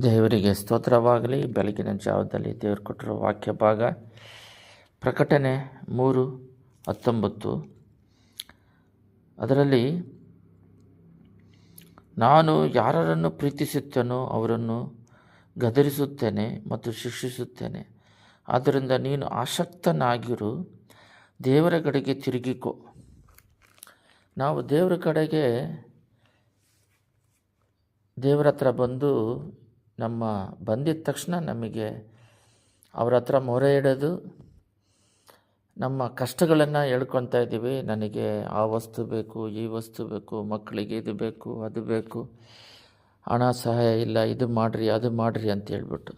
ದೇವರಿಗೆ ಸ್ತೋತ್ರವಾಗಲಿ. ಬೆಳಗಿನ ಜಾವದಲ್ಲಿ ದೇವರು ಕೊಟ್ಟಿರೋ ವಾಕ್ಯ ಭಾಗ ಪ್ರಕಟಣೆ ಮೂರು ಹತ್ತೊಂಬತ್ತು. ಅದರಲ್ಲಿ ನಾನು ಯಾರನ್ನು ಪ್ರೀತಿಸುತ್ತೇನೋ ಅವರನ್ನು ಗದರಿಸುತ್ತೇನೆ ಮತ್ತು ಶಿಕ್ಷಿಸುತ್ತೇನೆ. ಆದ್ದರಿಂದ ನೀನು ಆಸಕ್ತನಾಗಿರು, ದೇವರ ಕಡೆಗೆ ತಿರುಗಿಕೋ. ನಾವು ದೇವರ ಕಡೆಗೆ ದೇವರ ಹತ್ರ ಬಂದು ನಮ್ಮ ಬಂದಿದ ತಕ್ಷಣ ನಮಗೆ ಅವ್ರ ಹತ್ರ ಮೊರೆ ಇಡೋದು ನಮ್ಮ ಕಷ್ಟಗಳನ್ನು ಹೇಳ್ಕೊತಾ ಇದ್ದೀವಿ. ನನಗೆ ಆ ವಸ್ತು ಬೇಕು, ಈ ವಸ್ತು ಬೇಕು, ಮಕ್ಕಳಿಗೆ ಇದು ಬೇಕು, ಅದು ಬೇಕು. ಹಣ ಸಹಾಯ ಇಲ್ಲ, ಇದು ಮಾಡಿರಿ, ಅದು ಮಾಡಿರಿ ಅಂತ ಹೇಳ್ಬಿಟ್ಟು.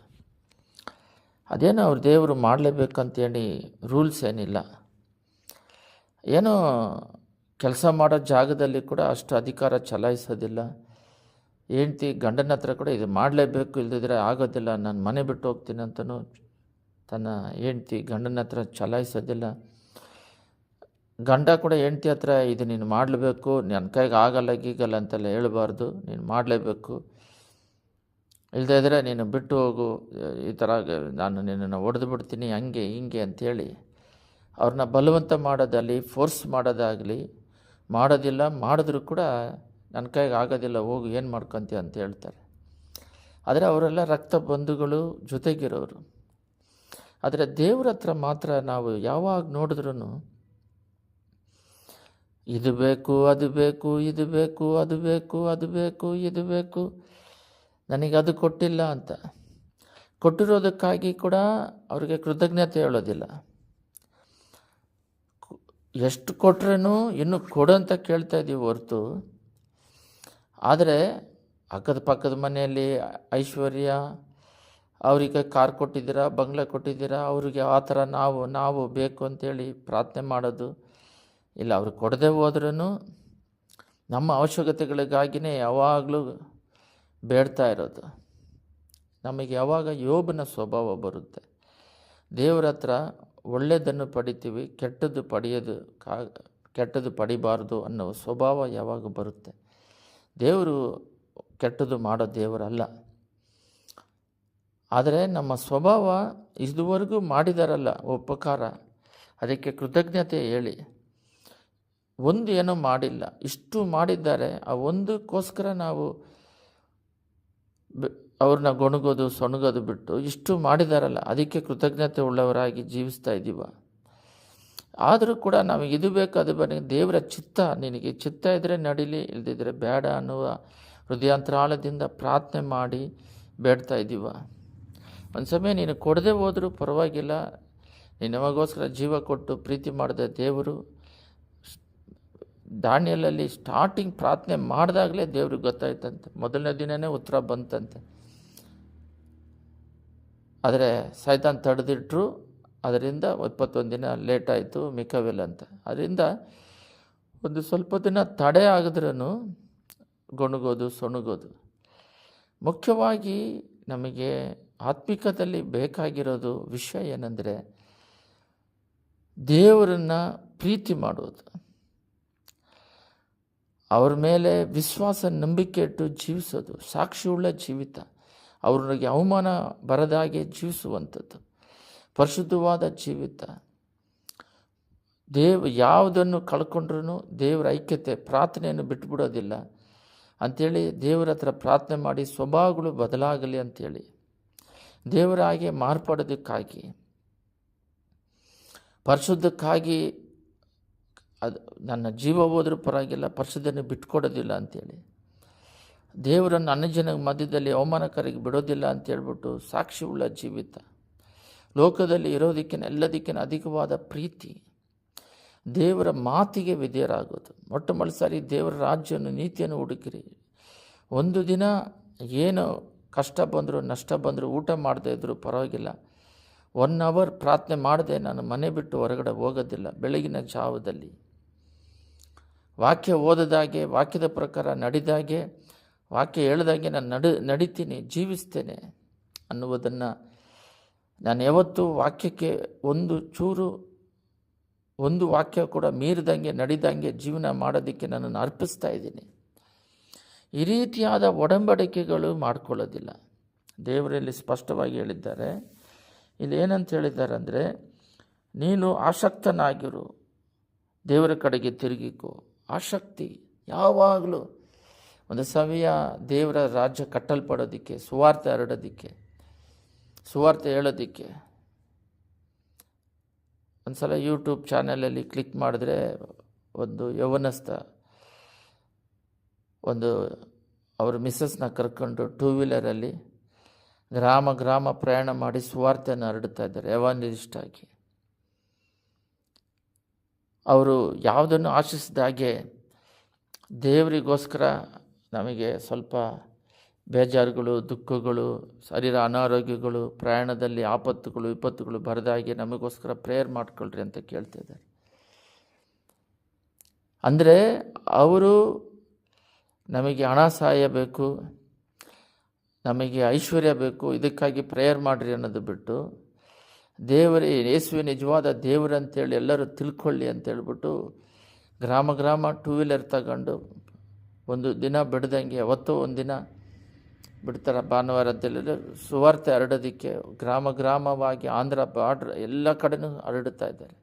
ಅದೇನು ಅವ್ರ ದೇವರು ಮಾಡಲೇಬೇಕಂತೇಳಿ ರೂಲ್ಸ್ ಏನಿಲ್ಲ. ಏನೋ ಕೆಲಸ ಮಾಡೋ ಜಾಗದಲ್ಲಿ ಕೂಡ ಅಷ್ಟು ಅಧಿಕಾರ ಚಲಾಯಿಸೋದಿಲ್ಲ. ಹೆಂಡ್ತಿ ಗಂಡನ ಹತ್ರ ಕೂಡ ಇದು ಮಾಡಲೇಬೇಕು ಇಲ್ಲದಿದ್ದರೆ ಆಗೋದಿಲ್ಲ, ನಾನು ಮನೆ ಬಿಟ್ಟು ಹೋಗ್ತೀನಿ ಅಂತಲೂ ತನ್ನ ಹೆಂಡ್ತಿ ಗಂಡನ ಹತ್ರ ಚಲಾಯಿಸೋದಿಲ್ಲ. ಗಂಡ ಕೂಡ ಹೆಂಡ್ತಿ ಹತ್ರ ಇದು ನೀನು ಮಾಡಲೇಬೇಕು, ನನ್ನ ಕೈಗೆ ಆಗಲ್ಲ ಗೀಗಲ್ಲ ಅಂತೆಲ್ಲ ಹೇಳಬಾರ್ದು, ನೀನು ಮಾಡಲೇಬೇಕು. ಇಲ್ಲದೇ ಇದ್ದರೆ ನೀನು ಬಿಟ್ಟು ಹೋಗು, ಈ ಥರ ನಾನು ನಿನ್ನನ್ನು ಹೊಡೆದು ಬಿಡ್ತೀನಿ, ಹಂಗೆ ಹಿಂಗೆ ಅಂಥೇಳಿ ಅವ್ರನ್ನ ಬಲವಂತ ಮಾಡೋದಾಗಲಿ ಫೋರ್ಸ್ ಮಾಡೋದಾಗಲಿ ಮಾಡೋದಿಲ್ಲ, ಮಾಡಿದ್ರು ಕೂಡ ನನ್ನ ಕೈಗೆ ಆಗೋದಿಲ್ಲ, ಹೋಗು, ಏನು ಮಾಡ್ಕೊಂತೀಯ ಅಂತ ಹೇಳ್ತಾರೆ. ಆದರೆ ಅವರೆಲ್ಲ ರಕ್ತ ಬಂಧುಗಳು ಜೊತೆಗಿರೋರು. ಆದರೆ ದೇವ್ರ ಹತ್ರ ಮಾತ್ರ ನಾವು ಯಾವಾಗ ನೋಡಿದ್ರೂ ಇದು ಬೇಕು, ಅದು ಬೇಕು, ಇದು ಬೇಕು, ಅದು ಬೇಕು ಅದು ಬೇಕು, ಇದು ಬೇಕು, ನನಗೆ ಅದು ಕೊಟ್ಟಿಲ್ಲ ಅಂತ. ಕೊಟ್ಟಿರೋದಕ್ಕಾಗಿ ಕೂಡ ಅವ್ರಿಗೆ ಕೃತಜ್ಞತೆ ಹೇಳೋದಿಲ್ಲ. ಎಷ್ಟು ಕೊಟ್ರೂ ಇನ್ನೂ ಕೊಡು ಅಂತ ಕೇಳ್ತಾ ಇದ್ದೀವಿ ಹೊರತು. ಆದರೆ ಅಕ್ಕದ ಪಕ್ಕದ ಮನೆಯಲ್ಲಿ ಐಶ್ವರ್ಯ, ಅವರಿಗೆ ಕಾರ್ ಕೊಟ್ಟಿದ್ದೀರಾ, ಬಂಗ್ಲೆ ಕೊಟ್ಟಿದ್ದೀರಾ, ಅವರಿಗೆ ಆ ಥರ ನಾವು ನಾವು ಬೇಕು ಅಂತೇಳಿ ಪ್ರಾರ್ಥನೆ ಮಾಡೋದು ಇಲ್ಲ. ಅವ್ರು ಕೊಡದೆ ಹೋದ್ರೂ ನಮ್ಮ ಅವಶ್ಯಕತೆಗಳಿಗಾಗಿಯೇ ಯಾವಾಗಲೂ ಬೇಡ್ತಾ ಇರೋದು. ನಮಗೆ ಯಾವಾಗ ಯೋಬನ ಸ್ವಭಾವ ಬರುತ್ತೆ. ದೇವರ ಹತ್ರ ಒಳ್ಳೆಯದನ್ನು ಪಡಿತೀವಿ, ಕೆಟ್ಟದ್ದು ಪಡೆಯೋದು ಕಾ, ಕೆಟ್ಟದ್ದು ಪಡಿಬಾರ್ದು ಅನ್ನೋ ಸ್ವಭಾವ ಯಾವಾಗ ಬರುತ್ತೆ? ದೇವರು ಕೆಟ್ಟದ್ದು ಮಾಡೋ ದೇವರಲ್ಲ. ಆದರೆ ನಮ್ಮ ಸ್ವಭಾವ ಇದುವರೆಗೂ ಮಾಡಿದಾರಲ್ಲ ಉಪಕಾರ. ಅದಕ್ಕೆ ಕೃತಜ್ಞತೆ ಹೇಳಿ. ಒಂದು ಏನೂ ಮಾಡಿಲ್ಲ. ಇಷ್ಟು ಮಾಡಿದ್ದಾರೆ. ಆ ಒಂದಕ್ಕೋಸ್ಕರ ನಾವು ಅವ್ರನ್ನ ಗೊಣಗೋದು, ಸೊಣಗೋದು ಬಿಟ್ಟು ಇಷ್ಟು ಮಾಡಿದಾರಲ್ಲ. ಅದಕ್ಕೆ ಕೃತಜ್ಞತೆ ಉಳ್ಳವರಾಗಿ ಜೀವಿಸ್ತಾ ಇದ್ದೀವ. ಆದರೂ ಕೂಡ ನಾವು ಇದು ಬೇಕು, ಅದು ಬೇಕು ದೇವರ ಚಿತ್ತ ನಿನಗೆ. ಚಿತ್ತ ಇದ್ದರೆ ನಡೀಲಿ ಇಲ್ಲದಿದ್ದರೆ ಬೇಡ ಅನ್ನುವ ಹೃದಯಾಂತರಾಳದಿಂದ ಪ್ರಾರ್ಥನೆ ಮಾಡಿ ಬೇಡ್ತಾ ಇದ್ದೀವ. ಒಂದು ಸಮಯ ನೀನು ಕೊಡದೆ ಹೋದರೂ ಪರವಾಗಿಲ್ಲ. ನೀನು ಯಾವಾಗೋಸ್ಕರ ಜೀವ ಕೊಟ್ಟು ಪ್ರೀತಿ ಮಾಡಿದ ದೇವರು ದಾನಿಯಲಲ್ಲಿ ಸ್ಟಾರ್ಟಿಂಗ್ ಪ್ರಾರ್ಥನೆ ಮಾಡಿದಾಗಲೇ ದೇವ್ರಿಗೆ ಗೊತ್ತಾಯ್ತಂತೆ. ಮೊದಲನೇ ದಿನವೇ ಉತ್ತರ ಬಂತಂತೆ. ಆದರೆ ಸೈತಾನ್ ತಡೆದಿಟ್ರು. ಅದರಿಂದ ಇಪ್ಪತ್ತೊಂದು ದಿನ ಲೇಟ್ ಆಯಿತು ಮಿಕವೆಲ್ ಅಂತ. ಅದರಿಂದ ಒಂದು ಸ್ವಲ್ಪ ದಿನ ತಡೆ ಆಗಿದ್ರೂ ಗೊಣಗೋದು, ಸೊಣಗೋದು. ಮುಖ್ಯವಾಗಿ ನಮಗೆ ಆತ್ಮಿಕದಲ್ಲಿ ಬೇಕಾಗಿರೋದು ವಿಷಯ ಏನಂದರೆ ದೇವರನ್ನು ಪ್ರೀತಿ ಮಾಡೋದು. ಅವ್ರ ಮೇಲೆ ವಿಶ್ವಾಸ, ನಂಬಿಕೆ ಇಟ್ಟು ಜೀವಿಸೋದು ಸಾಕ್ಷಿಯುಳ್ಳ ಜೀವಿತ. ಅವ್ರಿಗೆ ಅವಮಾನ ಬರದಾಗೆ ಜೀವಿಸುವಂಥದ್ದು. ಪರಿಶುದ್ಧವಾದ ಜೀವಿತ. ದೇವ ಯಾವುದನ್ನು ಕಳ್ಕೊಂಡ್ರೂ ದೇವರ ಐಕ್ಯತೆ, ಪ್ರಾರ್ಥನೆಯನ್ನು ಬಿಟ್ಬಿಡೋದಿಲ್ಲ. ಅಂಥೇಳಿ ದೇವರ ಹತ್ರ ಪ್ರಾರ್ಥನೆ ಮಾಡಿ ಸ್ವಭಾವಗಳು ಬದಲಾಗಲಿ ಅಂಥೇಳಿ ದೇವರ ಹಾಗೆ ಮಾರ್ಪಡೋದಕ್ಕಾಗಿ, ಪರಿಶುದ್ಧಕ್ಕಾಗಿ ಅದು ನನ್ನ ಜೀವ ಹೋದರೂ ಪರವಾಗಿಲ್ಲ, ಪರಿಶುದ್ಧನ ಬಿಟ್ಕೊಡೋದಿಲ್ಲ ಅಂಥೇಳಿ ದೇವರನ್ನು ಅನ್ಯಜನ ಮಧ್ಯದಲ್ಲಿ ಅವಮಾನಕರಿಗೆ ಬಿಡೋದಿಲ್ಲ ಅಂತೇಳ್ಬಿಟ್ಟು ಸಾಕ್ಷಿ ಉಳ್ಳ ಜೀವಿತ. ಲೋಕದಲ್ಲಿ ಇರೋದಕ್ಕಿಂತ ಎಲ್ಲದಕ್ಕಿಂತ ಅಧಿಕವಾದ ಪ್ರೀತಿ. ದೇವರ ಮಾತಿಗೆ ವಿಧೇಯರಾಗೋದು ಮೊಟ್ಟ ಮೊದಲ ಸಾರಿ ದೇವರ ರಾಜ್ಯವನ್ನು, ನೀತಿಯನ್ನು ಹುಡುಕಿರಿ. ಒಂದು ದಿನ ಏನು ಕಷ್ಟ ಬಂದರೂ, ನಷ್ಟ ಬಂದರೂ, ಊಟ ಮಾಡದೇ ಇದ್ದರೂ ಪರವಾಗಿಲ್ಲ. ಒನ್ ಅವರ್ ಪ್ರಾರ್ಥನೆ ಮಾಡದೆ ನಾನು ಮನೆ ಬಿಟ್ಟು ಹೊರಗಡೆ ಹೋಗೋದಿಲ್ಲ, ಬೆಳಗಿನ ಜಾವದಲ್ಲಿ. ವಾಕ್ಯ ಓದದಾಗೆ, ವಾಕ್ಯದ ಪ್ರಕಾರ ನಡೆದಾಗೆ, ವಾಕ್ಯ ಹೇಳಿದಾಗೆ ನಾನು ನಡು, ನಡಿತೀನಿ, ಜೀವಿಸ್ತೇನೆ ಅನ್ನುವುದನ್ನು ನಾನು ಯಾವತ್ತೂ ವಾಕ್ಯಕ್ಕೆ ಒಂದು ಚೂರು, ಒಂದು ವಾಕ್ಯ ಕೂಡ ಮೀರಿದಂಗೆ ನಡೆದಂಗೆ ಜೀವನ ಮಾಡೋದಕ್ಕೆ ನನ್ನನ್ನು ಅರ್ಪಿಸ್ತಾ ಇದ್ದೀನಿ. ಈ ರೀತಿಯಾದ ಒಡಂಬಡಿಕೆಗಳು ಮಾಡ್ಕೊಳ್ಳೋದಿಲ್ಲ. ದೇವರಲ್ಲಿ ಸ್ಪಷ್ಟವಾಗಿ ಹೇಳಿದ್ದಾರೆ. ಇಲ್ಲಿ ಏನಂತ ಹೇಳಿದ್ದಾರೆ ಅಂದರೆ, ನೀನು ಆಸಕ್ತನಾಗಿರು, ದೇವರ ಕಡೆಗೆ ತಿರುಗಿಕೋ. ಆಸಕ್ತಿ ಯಾವಾಗಲೂ ಒಂದು ಸಮಯ ದೇವರ ರಾಜ್ಯ ಕಟ್ಟಲ್ಪಡೋದಕ್ಕೆ ಸುವಾರ್ಥ ಹರಡೋದಕ್ಕೆ ಸುವಾರ್ತೆ ಹೇಳೋದಕ್ಕೆ. ಒಂದು ಸಲ ಯೂಟ್ಯೂಬ್ ಚಾನಲಲ್ಲಿ ಕ್ಲಿಕ್ ಮಾಡಿದ್ರೆ ಒಂದು ಯೌವನಸ್ಥ ಒಂದು ಅವರು ಮಿಸ್ಸಸ್ನ ಕರ್ಕೊಂಡು ಟೂ ವೀಲರಲ್ಲಿ ಗ್ರಾಮ ಗ್ರಾಮ ಪ್ರಯಾಣ ಮಾಡಿ ಸುವಾರ್ತೆಯನ್ನು ಹರಡ್ತಾ ಇದ್ದಾರೆ ಆಗಿ. ಅವರು ಯಾವುದನ್ನು ಆಶಿಸಿದಾಗೆ ದೇವರಿಗೋಸ್ಕರ ನಮಗೆ ಸ್ವಲ್ಪ ಬೇಜಾರುಗಳು, ದುಃಖಗಳು, ಶರೀರ ಅನಾರೋಗ್ಯಗಳು, ಪ್ರಯಾಣದಲ್ಲಿ ಆಪತ್ತುಗಳು, ವಿಪತ್ತುಗಳು ಬರದಾಗೆ ನಮಗೋಸ್ಕರ ಪ್ರೇಯರ್ ಮಾಡ್ಕೊಳ್ರಿ ಅಂತ ಕೇಳ್ತಿದ್ದಾರೆ ಅಂದರೆ ಅವರು ನಮಗೆ ಹಣ ಸಹಾಯ ಬೇಕು, ನಮಗೆ ಐಶ್ವರ್ಯ ಬೇಕು, ಇದಕ್ಕಾಗಿ ಪ್ರೇಯರ್ ಮಾಡಿರಿ ಅನ್ನೋದು ಬಿಟ್ಟು, ದೇವರೇ, ಯೇಸುವೆ ನಿಜವಾದ ದೇವರು ಅಂತೇಳಿ ಎಲ್ಲರೂ ತಿಳ್ಕೊಳ್ಳಿ ಅಂತೇಳ್ಬಿಟ್ಟು ಗ್ರಾಮ ಗ್ರಾಮ ಟೂ ವೀಲರ್ ತಗೊಂಡು ಒಂದು ದಿನ ಬಿಡ್ದಂಗೆ, ಅವತ್ತು ಒಂದು ದಿನ ಬಿಡ್ತಾರೆ ಭಾನುವಾರ ಅಂತೇಳಿದ್ರೆ ಸುವಾರ್ತೆ ಹರಡೋದಕ್ಕೆ ಗ್ರಾಮ ಗ್ರಾಮವಾಗಿ ಆಂಧ್ರ ಬಾರ್ಡ್ರ್ ಎಲ್ಲ ಕಡೆನೂ ಹರಡುತ್ತಾ ಇದ್ದಾರೆ.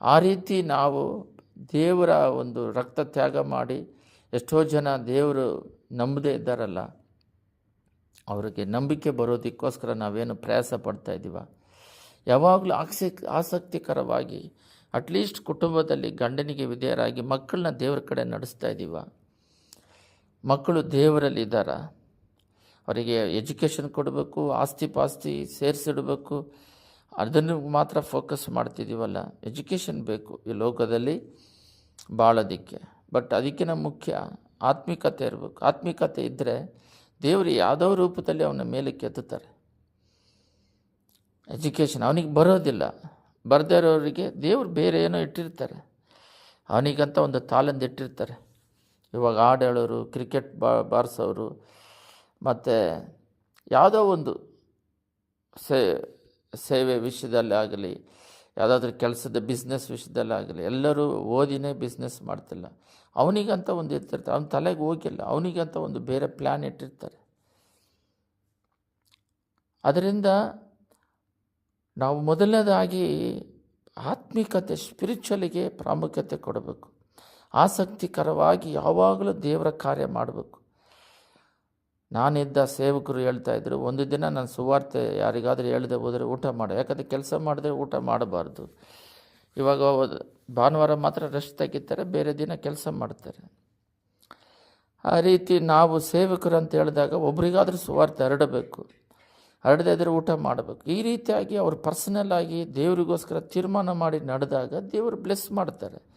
ಆ ರೀತಿ ನಾವು ದೇವರ ಒಂದು ರಕ್ತ ತ್ಯಾಗ ಮಾಡಿ ಎಷ್ಟೋ ಜನ ದೇವರು ನಂಬದೇ ಇದ್ದಾರಲ್ಲ, ಅವರಿಗೆ ನಂಬಿಕೆ ಬರೋದಕ್ಕೋಸ್ಕರ ನಾವೇನು ಪ್ರಯಾಸ ಪಡ್ತಾ ಇದ್ದೀವ? ಯಾವಾಗಲೂ ಆಸಕ್ ಆಸಕ್ತಿಕರವಾಗಿ ಅಟ್ಲೀಸ್ಟ್ ಕುಟುಂಬದಲ್ಲಿ ಗಂಡನಿಗೆ ವಿಧೇಯರಾಗಿ ಮಕ್ಕಳನ್ನ ದೇವರ ಕಡೆ ನಡೆಸ್ತಾ ಇದ್ದೀವ? ಮಕ್ಕಳು ದೇವರಲ್ಲಿ ಇದ್ದಾರ? ಅವರಿಗೆ ಎಜುಕೇಷನ್ ಕೊಡಬೇಕು, ಆಸ್ತಿ ಪಾಸ್ತಿ ಸೇರಿಸಿಡಬೇಕು. ಅದನ್ನು ಮಾತ್ರ ಫೋಕಸ್ ಮಾಡ್ತಿದ್ದೀವಲ್ಲ ಎಜುಕೇಷನ್ ಬೇಕು ಈ ಲೋಕದಲ್ಲಿ ಬಾಳೋದಕ್ಕೆ. ಬಟ್ ಅದಕ್ಕಿಂತ ಮುಖ್ಯ ಆತ್ಮಿಕತೆ ಇರಬೇಕು. ಆತ್ಮಿಕತೆ ಇದ್ದರೆ ದೇವರು ಯಾವುದೋ ರೂಪದಲ್ಲಿ ಅವನ ಮೇಲೆ ಕೆತ್ತುತ್ತಾರೆ. ಎಜುಕೇಷನ್ ಅವನಿಗೆ ಬರೋದಿಲ್ಲ. ಬರದೇ ಇರೋರಿಗೆ ದೇವರು ಬೇರೆ ಏನೋ ಇಟ್ಟಿರ್ತಾರೆ. ಅವನಿಗಂತ ಒಂದು ತಾಲಂದು ಇಟ್ಟಿರ್ತಾರೆ. ಇವಾಗ ಹಾಡು ಕ್ರಿಕೆಟ್ ಬಾ, ಬಾರಿಸೋರು, ಮತ್ತು ಯಾವುದೋ ಒಂದು ಸೇ, ಸೇವೆ ವಿಷಯದಲ್ಲಾಗಲಿ ಯಾವುದಾದ್ರೂ ಕೆಲಸದ ಬಿಸ್ನೆಸ್ ವಿಷಯದಲ್ಲಾಗಲಿ ಎಲ್ಲರೂ ಓದಿನೇ ಬಿಸ್ನೆಸ್ ಮಾಡ್ತಿಲ್ಲ. ಅವನಿಗಂತ ಒಂದು ಇರ್ತಿರ್ತಾರೆ. ಅವ್ನ ತಲೆಗೆ ಹೋಗಿಲ್ಲ. ಅವನಿಗಂತ ಒಂದು ಬೇರೆ ಪ್ಲ್ಯಾನ್ ಇಟ್ಟಿರ್ತಾರೆ. ಅದರಿಂದ ನಾವು ಮೊದಲನೇದಾಗಿ ಆತ್ಮಿಕತೆ ಸ್ಪಿರಿಚುವಲಿಗೆ ಪ್ರಾಮುಖ್ಯತೆ ಕೊಡಬೇಕು. ಆಸಕ್ತಿಕರವಾಗಿ ಯಾವಾಗಲೂ ದೇವರ ಕಾರ್ಯ ಮಾಡಬೇಕು. ನಾನಿದ್ದ ಸೇವಕರು ಹೇಳ್ತಾ ಇದ್ರು, ಒಂದು ದಿನ ನಾನು ಸುವಾರ್ತೆ ಯಾರಿಗಾದರೂ ಹೇಳದೆ ಹೋದರೆ ಊಟ ಮಾಡ. ಯಾಕಂದರೆ ಕೆಲಸ ಮಾಡಿದ್ರೆ ಊಟ ಮಾಡಬಾರ್ದು. ಇವಾಗ ಭಾನುವಾರ ಮಾತ್ರ ರೆಸ್ಟ್ ತೆಗಿತಾರೆ, ಬೇರೆ ದಿನ ಕೆಲಸ ಮಾಡ್ತಾರೆ. ಆ ರೀತಿ ನಾವು ಸೇವಕರು ಅಂತ ಹೇಳಿದಾಗ ಒಬ್ರಿಗಾದರೂ ಸುವಾರ್ತೆ ಹರಡಬೇಕು. ಹರಡದೇ ಇದ್ದರೆ ಊಟ ಮಾಡಬೇಕು. ಈ ರೀತಿಯಾಗಿ ಅವರು ಪರ್ಸನಲ್ ಆಗಿ ದೇವರಿಗೋಸ್ಕರ ತೀರ್ಮಾನ ಮಾಡಿ ನಡೆದಾಗ ದೇವರು ಬ್ಲೆಸ್ ಮಾಡ್ತಾರೆ.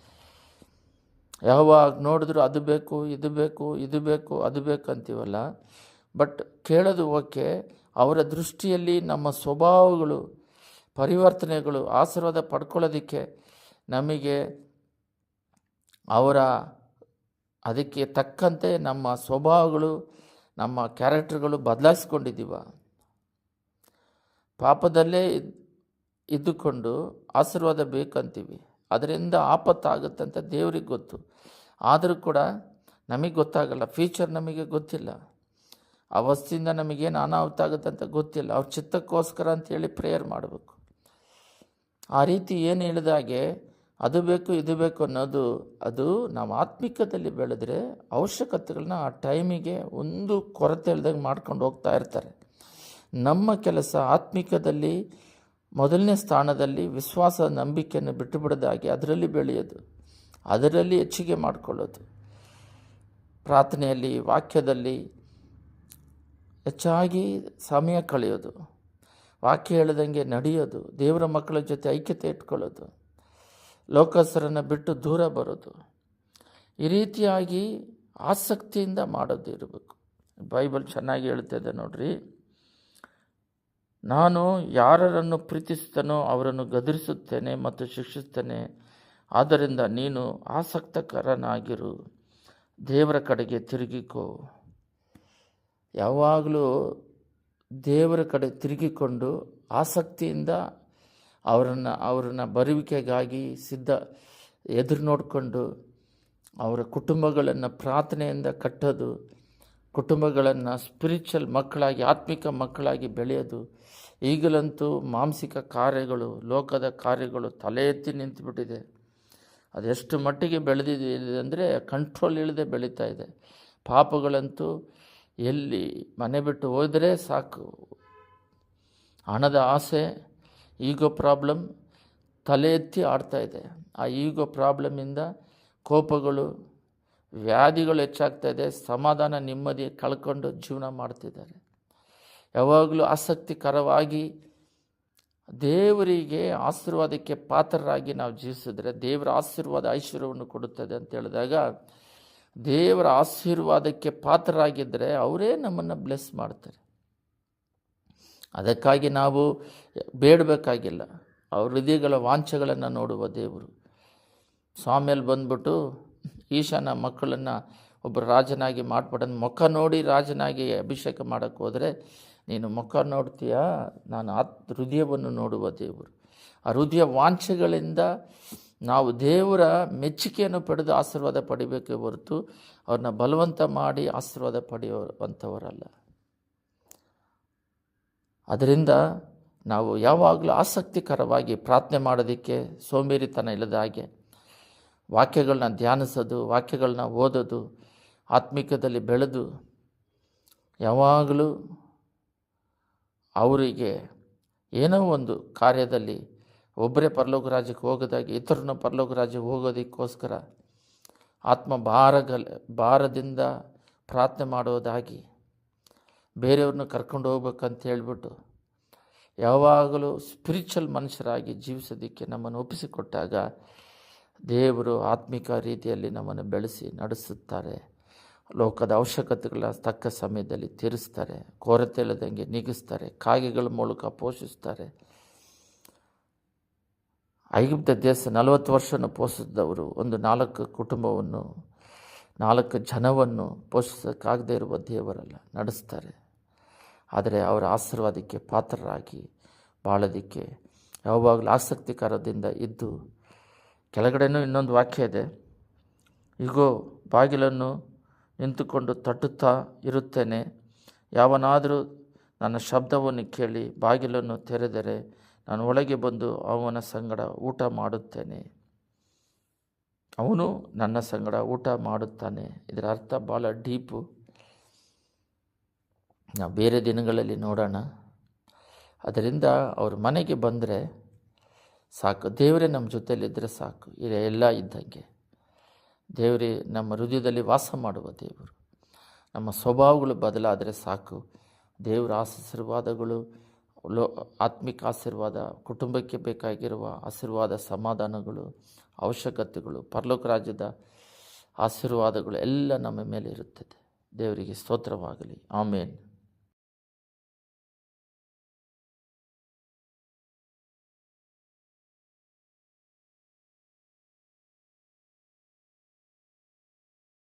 ಯಾವಾಗ ನೋಡಿದ್ರು ಅದು ಬೇಕು, ಇದು ಬೇಕು ಇದು ಬೇಕು, ಅದು ಬೇಕು ಅಂತೀವಲ್ಲ. ಬಟ್ ಕೇಳೋದು ಓಕೆ, ಅವರ ದೃಷ್ಟಿಯಲ್ಲಿ ನಮ್ಮ ಸ್ವಭಾವಗಳು, ಪರಿವರ್ತನೆಗಳು, ಆಶೀರ್ವಾದ ಪಡ್ಕೊಳ್ಳೋದಕ್ಕೆ ನಮಗೆ ಅವರ ಅದಕ್ಕೆ ತಕ್ಕಂತೆ ನಮ್ಮ ಸ್ವಭಾವಗಳು, ನಮ್ಮ ಕ್ಯಾರೆಕ್ಟರ್ಗಳು ಬದಲಾಯಿಸ್ಕೊಂಡಿದ್ದೀವ. ಪಾಪದಲ್ಲೇ ಇದ್- ಇದ್ದುಕೊಂಡು ಆಶೀರ್ವಾದ ಬೇಕಂತೀವಿ. ಅದರಿಂದ ಆಪತ್ತಾಗುತ್ತಂತ ದೇವ್ರಿಗೆ ಗೊತ್ತು. ಆದರೂ ಕೂಡ ನಮಗೆ ಗೊತ್ತಾಗಲ್ಲ ಫ್ಯೂಚರ್ ನಮಗೆ ಗೊತ್ತಿಲ್ಲ. ಆ ವಸ್ತಿಯಿಂದ ನಮಗೇನು ಅನಾಹುತ ಆಗುತ್ತೆ ಅಂತ ಗೊತ್ತಿಲ್ಲ. ಅವ್ರ ಚಿತ್ತಕ್ಕೋಸ್ಕರ ಅಂತೇಳಿ ಪ್ರೇಯರ್ ಮಾಡಬೇಕು. ಆ ರೀತಿ ಏನು ಹೇಳಿದಾಗೆ ಅದು ಬೇಕು, ಇದು ಬೇಕು ಅನ್ನೋದು, ಅದು ನಾವು ಆತ್ಮಿಕದಲ್ಲಿ ಬೆಳೆದ್ರೆ ಅವಶ್ಯಕತೆಗಳನ್ನ ಆ ಟೈಮಿಗೆ ಒಂದು ಕೊರತೆ ಇಲ್ದಂಗೆ ಮಾಡ್ಕೊಂಡು ಹೋಗ್ತಾ ಇರ್ತಾರೆ. ನಮ್ಮ ಕೆಲಸ ಆತ್ಮಿಕದಲ್ಲಿ, ಮೊದಲನೇ ಸ್ಥಾನದಲ್ಲಿ ವಿಶ್ವಾಸ ನಂಬಿಕೆಯನ್ನು ಬಿಟ್ಟು ಬಿಡದಾಗಿ ಅದರಲ್ಲಿ ಬೆಳೆಯೋದು. ಅದರಲ್ಲಿ ಹೆಚ್ಚಿಗೆ ಮಾಡಿಕೊಳ್ಳೋದು. ಪ್ರಾರ್ಥನೆಯಲ್ಲಿ, ವಾಕ್ಯದಲ್ಲಿ ಹೆಚ್ಚಾಗಿ ಸಮಯ ಕಳೆಯೋದು. ವಾಕ್ಯ ಹೇಳ್ದಂಗೆ ನಡೆಯೋದು. ದೇವರ ಮಕ್ಕಳ ಜೊತೆ ಐಕ್ಯತೆ ಇಟ್ಕೊಳ್ಳೋದು. ಲೋಕಸರನ್ನು ಬಿಟ್ಟು ದೂರ ಬರೋದು. ಈ ರೀತಿಯಾಗಿ ಆಸಕ್ತಿಯಿಂದ ಮಾಡೋದು ಇರಬೇಕು. ಬೈಬಲ್ ಚೆನ್ನಾಗಿ ಹೇಳ್ತಿದೆ ನೋಡ್ರಿ. ನಾನು ಯಾರನ್ನು ಪ್ರೀತಿಸ್ತೇನೋ ಅವರನ್ನು ಗದರಿಸುತ್ತೇನೆ ಮತ್ತು ಶಿಕ್ಷಿಸುತ್ತೇನೆ. ಆದ್ದರಿಂದ ನೀನು ಆಸಕ್ತಕರನಾಗಿರು. ದೇವರ ಕಡೆಗೆ ತಿರುಗಿಕೋ. ಯಾವಾಗಲೂ ದೇವರ ಕಡೆ ತಿರುಗಿಕೊಂಡು ಆಸಕ್ತಿಯಿಂದ ಅವರನ್ನು, ಅವರನ್ನ ಬರುವಿಕೆಗಾಗಿ ಸಿದ್ಧ ಎದುರು ನೋಡಿಕೊಂಡು ಅವರ ಕುಟುಂಬಗಳನ್ನು ಪ್ರಾರ್ಥನೆಯಿಂದ ಕಟ್ಟೋದು, ಕುಟುಂಬಗಳನ್ನು ಸ್ಪಿರಿಚುವಲ್ ಮಕ್ಕಳಾಗಿ, ಆತ್ಮಿಕ ಮಕ್ಕಳಾಗಿ ಬೆಳೆಯೋದು. ಈಗಲಂತೂ ಮಾನಸಿಕ ಕಾರ್ಯಗಳು, ಲೋಕದ ಕಾರ್ಯಗಳು ತಲೆ ಎತ್ತಿ ನಿಂತುಬಿಟ್ಟಿದೆ. ಅದೆಷ್ಟು ಮಟ್ಟಿಗೆ ಬೆಳೆದಿದೆ ಅಂದರೆ ಕಂಟ್ರೋಲ್ ಇಲ್ಲದೆ ಬೆಳೀತಾ ಇದೆ. ಪಾಪಗಳಂತೂ ಎಲ್ಲಿ ಮನೆ ಬಿಟ್ಟು ಹೋದರೆ ಸಾಕು. ಹಣದ ಆಸೆ ಈಗೋ ಪ್ರಾಬ್ಲಮ್ ತಲೆ ಎತ್ತಿ ಆಡ್ತಾ ಇದೆ. ಆ ಈಗೋ ಪ್ರಾಬ್ಲಮಿಂದ ಕೋಪಗಳು, ವ್ಯಾಧಿಗಳು ಹೆಚ್ಚಾಗ್ತಾ ಇದೆ. ಸಮಾಧಾನ ನೆಮ್ಮದಿ ಕಳ್ಕೊಂಡು ಜೀವನ ಮಾಡ್ತಿದ್ದಾರೆ. ಯಾವಾಗಲೂ ಆಸಕ್ತಿಕರವಾಗಿ ದೇವರಿಗೆ ಆಶೀರ್ವಾದಕ್ಕೆ ಪಾತ್ರರಾಗಿ ನಾವು ಜೀವಿಸಿದ್ರೆ ದೇವರ ಆಶೀರ್ವಾದ ಐಶ್ವರ್ಯವನ್ನು ಕೊಡುತ್ತದೆ ಅಂತ ಹೇಳಿದಾಗ, ದೇವರ ಆಶೀರ್ವಾದಕ್ಕೆ ಪಾತ್ರರಾಗಿದ್ದರೆ ಅವರೇ ನಮ್ಮನ್ನು ಬ್ಲೆಸ್ ಮಾಡ್ತಾರೆ. ಅದಕ್ಕಾಗಿ ನಾವು ಬೇಡಬೇಕಾಗಿಲ್ಲ. ಅವ್ರ ಹೃದಯಗಳ ವಾಂಛೆಗಳನ್ನು ನೋಡುವ ದೇವರು. ಸ್ವಾಮಿಯಲ್ಲಿ ಬಂದ್ಬಿಟ್ಟು ಈಶಾನ ಮಕ್ಕಳನ್ನು ಒಬ್ಬ ರಾಜನಾಗಿ ಮಾಡ್ಬಿಡೋದು ಮುಖ ನೋಡಿ ರಾಜನಾಗಿ ಅಭಿಷೇಕ ಮಾಡೋಕ್ಕೆ ಹೋದರೆ ನೀನು ಮುಖ ನೋಡ್ತೀಯ? ನಾನು ಆತ್ ಹೃದಯವನ್ನು ನೋಡುವ ದೇವರು. ಆ ಹೃದಯ ವಾಂಛೆಗಳಿಂದ ನಾವು ದೇವರ ಮೆಚ್ಚುಗೆಯನ್ನು ಪಡೆದು ಆಶೀರ್ವಾದ ಪಡಿಬೇಕೇ ಹೊರತು ಅವ್ರನ್ನ ಬಲವಂತ ಮಾಡಿ ಆಶೀರ್ವಾದ ಪಡೆಯುವಂಥವರಲ್ಲ. ಅದರಿಂದ ನಾವು ಯಾವಾಗಲೂ ಆಸಕ್ತಿಕರವಾಗಿ ಪ್ರಾರ್ಥನೆ ಮಾಡೋದಕ್ಕೆ ಸೋಮೇರಿತನ ಇಲ್ಲದ ಹಾಗೆ ವಾಕ್ಯಗಳನ್ನ ಧ್ಯಾನಿಸೋದು ವಾಕ್ಯಗಳನ್ನ ಓದೋದು, ಆತ್ಮಿಕದಲ್ಲಿ ಬೆಳೆದು ಯಾವಾಗಲೂ ಅವರಿಗೆ ಏನೋ ಒಂದು ಕಾರ್ಯದಲ್ಲಿ ಒಬ್ಬರೇ ಪರಲೋಕ ರಾಜ್ಯಕ್ಕೆ ಹೋಗೋದಾಗಿ ಇತರನ್ನ ಪರಲೋಕ ರಾಜ್ಯಕ್ಕೆ ಹೋಗೋದಕ್ಕೋಸ್ಕರ ಆತ್ಮ ಭಾರಗಲ್, ಭಾರದಿಂದ ಪ್ರಾರ್ಥನೆ ಮಾಡೋದಾಗಿ ಬೇರೆಯವ್ರನ್ನ ಕರ್ಕೊಂಡು ಹೋಗ್ಬೇಕಂತ ಹೇಳಿಬಿಟ್ಟು ಯಾವಾಗಲೂ ಸ್ಪಿರಿಚುವಲ್ ಮನುಷ್ಯರಾಗಿ ಜೀವಿಸೋದಕ್ಕೆ ನಮ್ಮನ್ನು ಒಪ್ಪಿಸಿಕೊಟ್ಟಾಗ ದೇವರು ಆತ್ಮಿಕ ರೀತಿಯಲ್ಲಿ ನಮ್ಮನ್ನು ಬೆಳೆಸಿ ನಡೆಸುತ್ತಾರೆ. ಲೋಕದ ಅವಶ್ಯಕತೆಗಳ ತಕ್ಕ ಸಮಯದಲ್ಲಿ ತೀರಿಸ್ತಾರೆ, ಕೊರತೆ ಇಲ್ಲದಂಗೆ ನೀಗಿಸ್ತಾರೆ, ಕಾಗೆಗಳ ಮೂಲಕ ಪೋಷಿಸ್ತಾರೆ. ಐಗುಪ್ತ ದೇಶ ನಲವತ್ತು ವರ್ಷವನ್ನು ಪೋಷಿಸಿದವರು, ಒಂದು ನಾಲ್ಕು ಕುಟುಂಬವನ್ನು, ನಾಲ್ಕು ಜನವನ್ನು ಪೋಷಿಸೋಕ್ಕಾಗದೇ ಇರುವ ದೇವರಲ್ಲ ನಡೆಸ್ತಾರೆ. ಆದರೆ ಅವರ ಆಶೀರ್ವಾದಕ್ಕೆ ಪಾತ್ರರಾಗಿ ಬಾಳೋದಕ್ಕೆ ಯಾವಾಗಲೂ ಆಸಕ್ತಿಕರದಿಂದ ಇದ್ದು, ಕೆಳಗಡೆನೂ ಇನ್ನೊಂದು ವಾಕ್ಯ ಇದೆ. ಈಗೋ ಬಾಗಿಲನ್ನು ನಿಂತುಕೊಂಡು ತಟ್ಟುತ್ತಾ ಇರುತ್ತೇನೆ. ಯಾವನಾದರೂ ನನ್ನ ಶಬ್ದವನ್ನು ಕೇಳಿ ಬಾಗಿಲನ್ನು ತೆರೆದರೆ ನಾನು ಒಳಗೆ ಬಂದು ಅವನ ಸಂಗಡ ಊಟ ಮಾಡುತ್ತೇನೆ. ಅವನು ನನ್ನ ಸಂಗಡ ಊಟ ಮಾಡುತ್ತಾನೆ. ಇದರ ಅರ್ಥ ಭಾಳ ಡೀಪು. ನಾವು ಬೇರೆ ದಿನಗಳಲ್ಲಿ ನೋಡೋಣ. ಅದರಿಂದ ಅವ್ರ ಮನೆಗೆ ಬಂದರೆ ಸಾಕು. ದೇವರೇ ನಮ್ಮ ಜೊತೆಯಲ್ಲಿದ್ದರೆ ಸಾಕು. ಎಲ್ಲ ಇದ್ದಂಗೆ. ದೇವರೇ, ನಮ್ಮ ಹೃದಯದಲ್ಲಿ ವಾಸ ಮಾಡುವ ದೇವರು. ನಮ್ಮ ಸ್ವಭಾವಗಳು ಬದಲಾದರೆ ಸಾಕು. ದೇವರ ಆಶೀರ್ವಾದಗಳು, ಲೋ, ಆತ್ಮಿಕ ಆಶೀರ್ವಾದ, ಕುಟುಂಬಕ್ಕೆ ಬೇಕಾಗಿರುವ ಆಶೀರ್ವಾದ, ಸಮಾಧಾನಗಳು, ಅವಶ್ಯಕತೆಗಳು, ಪರಲೋಕ ರಾಜ್ಯದ ಆಶೀರ್ವಾದಗಳು ಎಲ್ಲ ನಮ್ಮ ಮೇಲೆ ಇರುತ್ತದೆ. ದೇವರಿಗೆ ಸ್ತೋತ್ರವಾಗಲಿ. ಆಮೇಲೆ